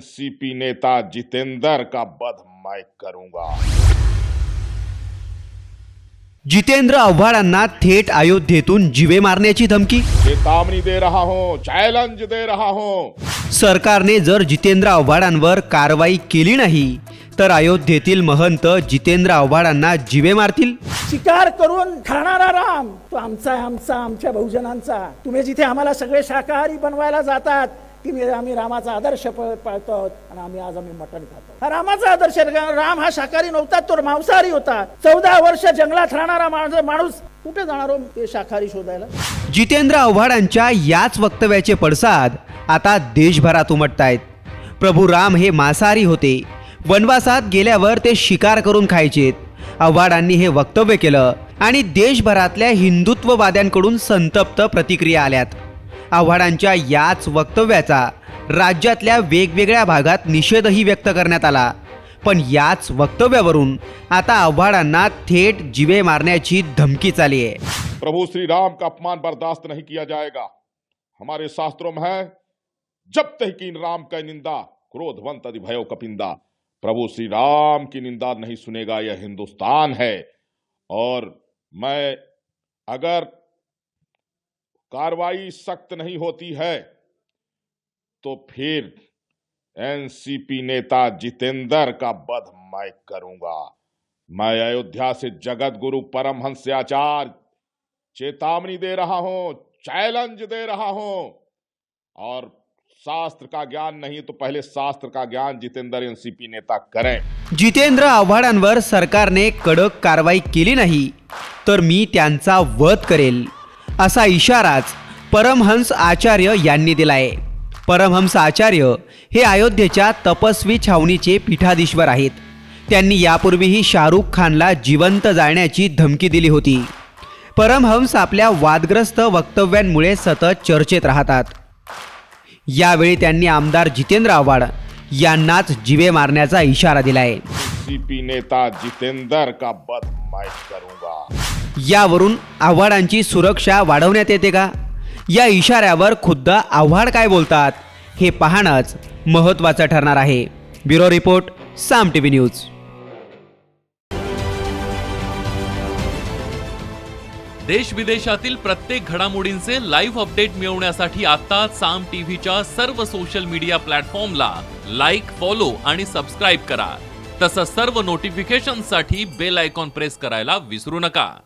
NCP नेता जितेंद्र का वध मैं करूंगा। जितेंद्र आव्हाडांना थेट अयोध्येतून जिवे मारण्याची धमकी? चेतावनी दे रहा हूं चैलेंज दे रहा हूं। सरकारने जर जितेंद्र आव्हाडांवर कारवाई केली नाही तर अयोध्येतील महंत जितेंद्र आव्हाडांना जिवे मारतील? शिकार करून खाणारा राम तो आमचा आहे आमचा आमच्या बहुजनांचा. तुम्ही जिथे आम्हाला सगळे शाकाहारी बनवायला जातात की आम्ही रामाचा आदर्श पाळतो आहोत आणि आम्ही आज आम्ही मटण खातो. हा रामाचा आदर्श राम हा शाकाहारी नव्हता तो मांसाहारी होता. चौदा वर्ष जंगलात राहणारा माणूस माणूस कुठे जाणार हो ते शाकाहारी शोधायला? जितेंद्र आव्हाडांच्या याच वक्तव्याचे पडसाद आता देशभरात उमटतायत. प्रभू राम हे मांसाहारी होते. वनवासात गेल्यावर ते शिकार करून खायचेत. आव्हाडांनी हे वक्तव्य केलं आणि देशभरातल्या हिंदुत्ववाद्यांकडून संतप्त प्रतिक्रिया आल्यात. आव्हाडांच्या याच वक्तव्याचा राज्यातल्या वेगवेगळ्या भागात निषेधही व्यक्त करण्यात आला. पण याच वक्तव्यावरून आता आव्हाडांना थेट जिवे मारण्याची धमकी आली आहे प्रभु श्री राम का अपमान बर्दाश्त नहीं किया जाएगा? हमारे शास्त्रों में है जब तहकीन राम का निंदा क्रोधवंत अधिभयो कपिंदा प्रभु श्री राम की निंदा नहीं सुनेगा यह हिंदुस्तान है। और मैं अगर कार्रवाई सख्त नहीं होती है तो फिर एनसीपी नेता जितेंद्र का वध मैं करूँगा। मैं अयोध्या से जगत गुरु परमहंस आचार्य चेतावनी दे रहा हूँ, चैलेंज दे रहा हूँ। और शास्त्र का ज्ञान नहीं तो पहले शास्त्र का ज्ञान जितेंद्र एनसीपी नेता करें। जितेंद्र आव्हाडांवर सरकारने कडक कारवाई केली नाही, तर मी वध करेल। असा इशाराच परमहंस आचार्य यांनी दिला आहे परमहंस आचार्य हे अयोध्येच्या तपस्वी छावणीचे पीठाधीश्वर आहेत. त्यांनी यापूर्वीही शाहरुख खानला जिवंत जाळण्याची धमकी दिली होती. परमहंस आपल्या वादग्रस्त वक्तव्यांमुळे सतत चर्चेत राहतात. यावेळी त्यांनी आमदार जितेंद्र आव्हाड यांनाच जिवे मारण्याचा इशारा दिलाय. नेता जितेंद्र का वध करूंगा? यावरून आव्हाडांची सुरक्षा वाढवण्यात येते का? या इशाऱ्यावर खुद्द आव्हाड काय बोलतात हे पाहणंच महत्त्वाचं ठरणार आहे. Bureau report Saam T V news. देश विदेशातील प्रत्येक घडामोडींचे लाईव्ह अपडेट मिळवण्यासाठी आता साम टीव्हीच्या सर्व सोशल मीडिया प्लॅटफॉर्मला लाईक फॉलो आणि सबस्क्राईब करा. तसंच सर्व नोटिफिकेशनसाठी बेल आयकॉन प्रेस करायला विसरू नका.